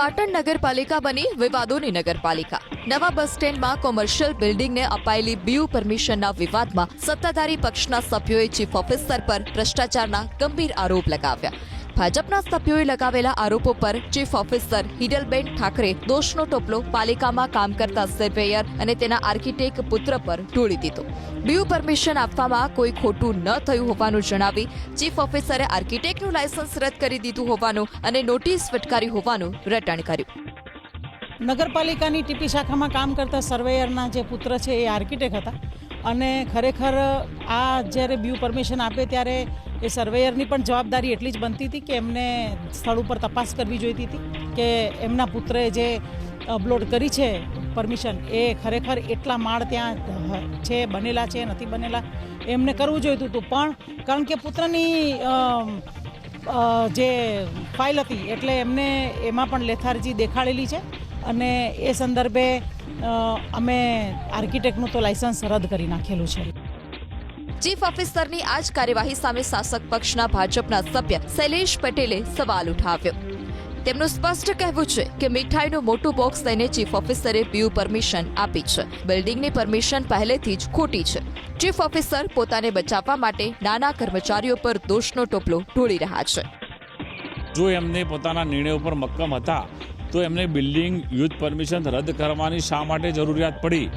પાટણ નગરપાલિકા બની વિવાદોની નગરપાલિકા. નવા બસ સ્ટેન્ડમાં કોમર્શિયલ બિલ્ડિંગને અપાયેલી બીયુ પરમિશનના વિવાદમાં સત્તાધારી પક્ષના સભ્યોએ ચીફ ઓફિસર પર ભ્રષ્ટાચારના ગંભીર આરોપ લગાવ્યા. ભાજપના સભ્યોએ લગાવેલા આરોપો પર ચીફ ઓફિસર હિડલબેન ઠાકરે દોષનો ટોપલો પાલિકામાં કામ કરતા સર્વેયર અને તેના આર્કિટેક્ટ પુત્ર પર ઢોળી દીધો. બીયુ પરમિશન આપવામાં કોઈ ખોટું ન થયું હોવાનું જણાવી ચીફ ઓફિસરે આર્કિટેક્ટનું લાયસન્સ રદ કરી દીધું હોવાનું અને નોટિસ ફટકારી હોવાનું રટણ કર્યું. નગરપાલિકાની ટીપી શાખામાં કામ કરતા સર્વેયરના જે પુત્ર છે એ આર્કિટેક્ટ હતા. અને ખરેખર આ જ્યારે બ્યુ પરમિશન આપે ત્યારે એ સર્વેયરની પણ જવાબદારી એટલી જ બનતી હતી કે એમને સ્થળ ઉપર તપાસ કરવી જોઈતી હતી કે એમના પુત્રએ જે અપલોડ કરી છે પરમિશન એ ખરેખર એટલા માળ ત્યાં છે, બનેલા છે, નથી બનેલા, એમને કરવું જોઈતું હતું. પણ કારણ કે પુત્રની જે ફાઇલ હતી એટલે એમને એમાં પણ લેથારજી દેખાડેલી છે. અને એ સંદર્ભે અમે આર્કિટેક્ટનું તો લાયસન્સ રદ કરી નાખેલું છે. ચીફ ઓફિસરની આ જ કાર્યવાહી સામે શાસક પક્ષના ભાજપના સભ્ય શૈલેષ પટેલે સવાલ ઉઠાવ્યો. તેમનું સ્પષ્ટ કહેવું છે કે મીઠાઈનું મોટું બોક્સ લઈને ચીફ ઓફિસરે પીયુ પરમિશન આપી છે. બિલ્ડિંગની પરમિશન પહેલેથી જ ખોટી છે. ચીફ ઓફિસર પોતાને બચાવવા માટે નાના કર્મચારીઓ પર દોષનો ટોપલો ઢોળી રહ્યા છે. જો એમને પોતાના નિર્ણય ઉપર મક્કમ હતા તો એમને બિલ્ડિંગ યુથ પરમિશન રદ કરવાની શા માટે જરૂરિયાત પડી?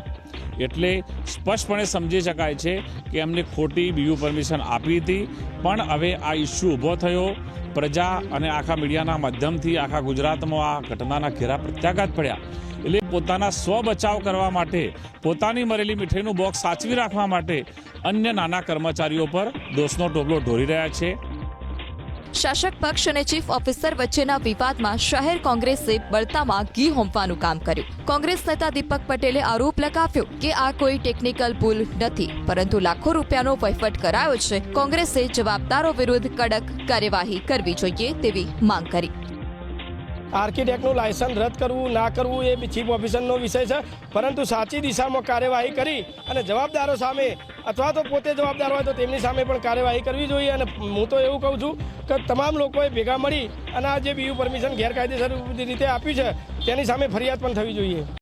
એટલે સ્પષ્ટપણે સમજી શકાય છે કે એમને ખોટી બીયુ પરમિશન આપી હતી, પણ હવે આ ઇસ્યુ ઊભો થયો. પ્રજા અને આખા મીડિયાના માધ્યમથી આખા ગુજરાતમાં આ ઘટનાના ઘેરા પ્રત્યાઘાત પડ્યા. એટલે પોતાના સ્વ બચાવ કરવા માટે, પોતાની મરેલી મીઠાઈનું બોક્સ સાચવી રાખવા માટે અન્ય નાના કર્મચારીઓ પર દોષનો ટોપલો ઢોળી રહ્યા છે. શાસક પક્ષ અને ચીફ ઓફિસર વચ્ચેના વિવાદમાં શહેર કોંગ્રેસે બળતામાં ઘી હોંપવાનું કામ કર્યું. કોંગ્રેસ નેતા દીપક પટેલે આરોપ લગાવ્યો કે આ કોઈ ટેકનિકલ ભૂલ નથી, પરંતુ લાખો રૂપિયાનો વહીવટ કરાયો છે. કોંગ્રેસે જવાબદારો વિરુદ્ધ કડક કાર્યવાહી કરવી જોઈએ તેવી માંગ કરી. આર્કિટેક્ટનું લાયસન્સ રદ કરવું, ના કરવું એ ચીફ ઓફિસરનો વિષય છે, પરંતુ સાચી દિશામાં કાર્યવાહી કરી અને જવાબદારો સામે અથવા તો પોતે જવાબદાર હોય તો તેમની સામે પણ કાર્યવાહી કરવી જોઈએ અને હું તો એવું કહું છું કે તમામ લોકોએ ભેગા મળી અને આ જે બીયુ પરમિશન ગેરકાયદેસર રીતે આપ્યું છે, તેની સામે ફરિયાદ પણ થવી જોઈએ.